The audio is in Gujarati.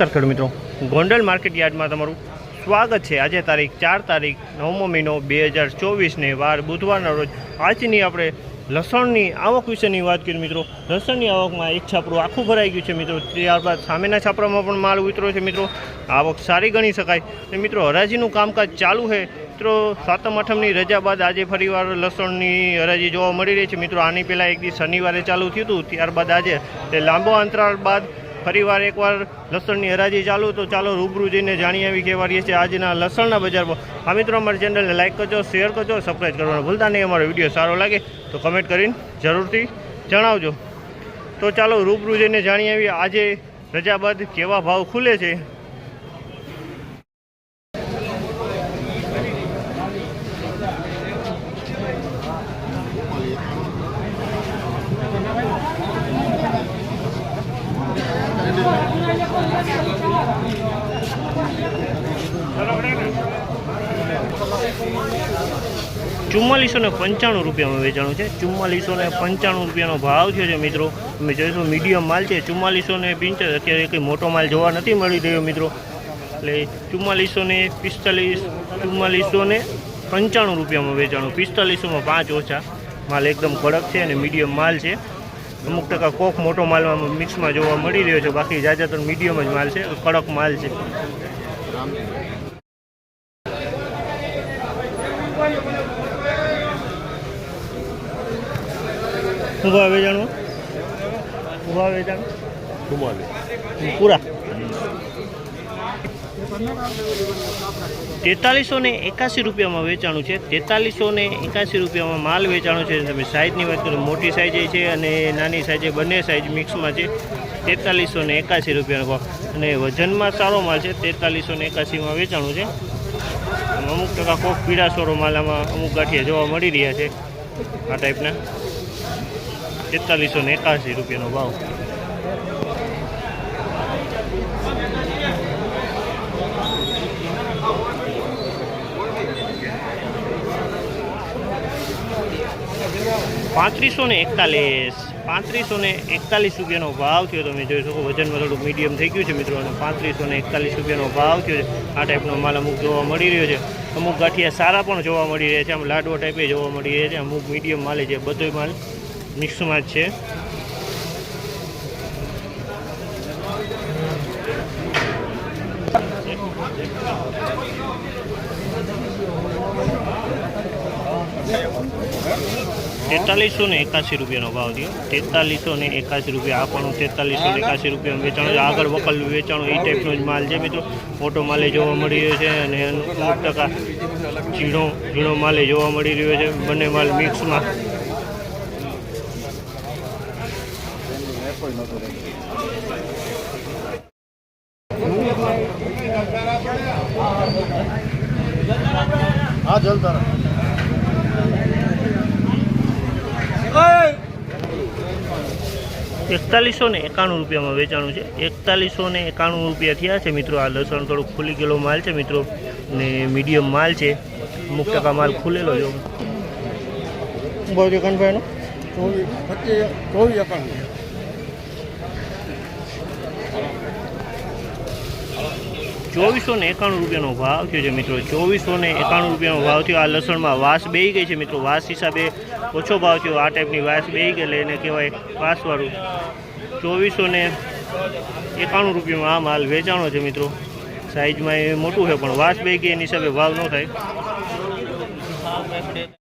ખેડૂત મિત્રો. ગોંડલ માર્કેટ યાર્ડમાં તમારું સ્વાગત છે. આજે તારીખ ચાર તારીખ નવમો મહિનો બે હજાર ચોવીસને વાર બુધવારના રોજ. આજની આપણે લસણની આવક વિશેની વાત કરીએ મિત્રો. લસણની આવકમાં એક છાપરું આખું ભરાઈ ગયું છે મિત્રો. ત્યારબાદ સામેના છાપરામાં પણ માલ ઉતરો છે મિત્રો. આવક સારી ગણી શકાય. અને મિત્રો, હરાજીનું કામકાજ ચાલુ છે. મિત્રો, સાતમ આઠમની રજા બાદ આજે ફરીવાર લસણની હરાજી જોવા મળી રહી છે. મિત્રો, આની પહેલાં એક દિવસ શનિવારે ચાલુ થયું હતું. ત્યારબાદ આજે તે લાંબો અંતરાળ બાદ ફરીવાર એકવાર લસણની હરાજી ચાલુ, તો ચાલો રૂબરૂ જઈને જાણી આવી કેવા રહીએ છીએ આજના લસણના બજારમાં આ મિત્રો, અમારી ચેનલને લાઇક કરજો શેર કરજો સબસ્ક્રાઈબ કરવાનું ભૂલતા નહીં. અમારો વીડિયો સારો લાગે તો કમેન્ટ કરીને જરૂરથી જણાવજો. તો ચાલો રૂબરૂ જઈને જાણી આવીએ આજે રજા બાદ કેવા ભાવ ખુલે છે. ચુમ્માલીસો ને પંચાણું રૂપિયામાં વેચાણું છે. ચુમ્માલીસો ને પંચાણું રૂપિયાનો ભાવ છે મિત્રો. તમે જોઈશું મીડિયમ માલ છે. ચુમ્માલીસો ને પિંચોતેર અત્યારે કંઈ મોટો માલ જોવા નથી મળી રહ્યો મિત્રો. એટલે ચુમ્માલીસો ને પિસ્તાલીસ ચુમ્માલીસો ને પંચાણું રૂપિયામાં વેચાણું. પિસ્તાલીસોમાં પાંચ ઓછા. માલ એકદમ કડક છે અને મીડિયમ માલ છે. અમુક ટકા કોક મોટો માલમાં મિક્સમાં જોવા મળી રહ્યો છે. બાકી જ્યાદાતર મીડિયમ જ માલ છે. કડક માલ છે. શું ભાવ વેચાણું શું ભાવ વેચાણું પૂરા. તેતાલીસો ને એકાસી રૂપિયામાં વેચાણું છે. તેતાલીસો ને એકાસી રૂપિયામાં માલ વેચાણો છે. તમે સાઇઝની વાત કરો, મોટી સાઇઝ છે અને નાની સાઇઝ બંને સાઇઝ મિક્સમાં છે. તેતાલીસો ને એકાસી રૂપિયાનો ભાવ. અને વજનમાં સારો માલ છે. તેતાલીસો ને એકાસીમાં વેચાણું છે. અમુક ટકા કોક માલ આમાં અમુક ગાંઠિયા જોવા મળી રહ્યા છે. આ ટાઈપના તેતાલીસો ને એકાસી રૂપિયાનો ભાવ પાંત્રીસો ને એકતાલીસ. પાંત્રીસો ને એકતાલીસ રૂપિયાનો ભાવ થયો. તમે જોઈ શકો વજનમાં થોડુંક મીડિયમ થઈ ગયું છે મિત્રો. અને પાંત્રીસો ને એકતાલીસ રૂપિયાનો ભાવ થયો છે. આ ટાઈપનો માલ અમુક જોવા મળી રહ્યો છે. અમુક ગાંઠિયા સારા પણ જોવા મળી રહ્યા છે. આમ લાડવા ટાઈપે જોવા મળી રહ્યા છે. અમુક મીડિયમ માલે છે. બધો માલ મિક્સમાં છે. તેતાલીસો ને એકાસી રૂપિયાનો ભાવ થયો. તેતાલીસો ને એકાસી રૂપિયા આપણું તેતાલીસો ને એકાસી રૂપિયા વેચાણું આગળ વકલ વેચાણું એ ટાઈપનો જ માલ છે મિત્રો. મોટો માલે જોવા મળી રહ્યો છે અને અમુક ટકા ઝીણો ઝીણો માલે જોવા મળી રહ્યો છે. બંને માલ મિક્સમાં હા જલતા એકતાલીસો ને એકાણું રૂપિયામાં વેચાણું છે. એકતાલીસો ને એકાણું રૂપિયા થયા છે મિત્રો. આ લસણ થોડુંક ખુલી ગયેલો માલ છે મિત્રો. ને મીડિયમ માલ છે. અમુક ટકા માલ ખુલેલો જો બહુ છે કનભાઈનો. ચોવીસ ચોવીસ એકાણું. ચોવીસો ને એકાણું રૂપિયાનો ભાવ થયો છે મિત્રો. ચોવીસો ને એકાણું રૂપિયાનો ભાવ થયો. આ લસણમાં વાસ બેહી ગઈ છે મિત્રો. વાસ હિસાબે ઓછો ભાવ થયો. આ ટાઈપની વાસ બેહી ગઈ એને કહેવાય વાસવાળું. ચોવીસો ને એકાણું રૂપિયામાં આ માલ વેચાણો છે મિત્રો. સાઈઝમાં એ મોટું છે, પણ વાસ બેહી ગઈ, એની હિસાબે ભાવ ન થાય.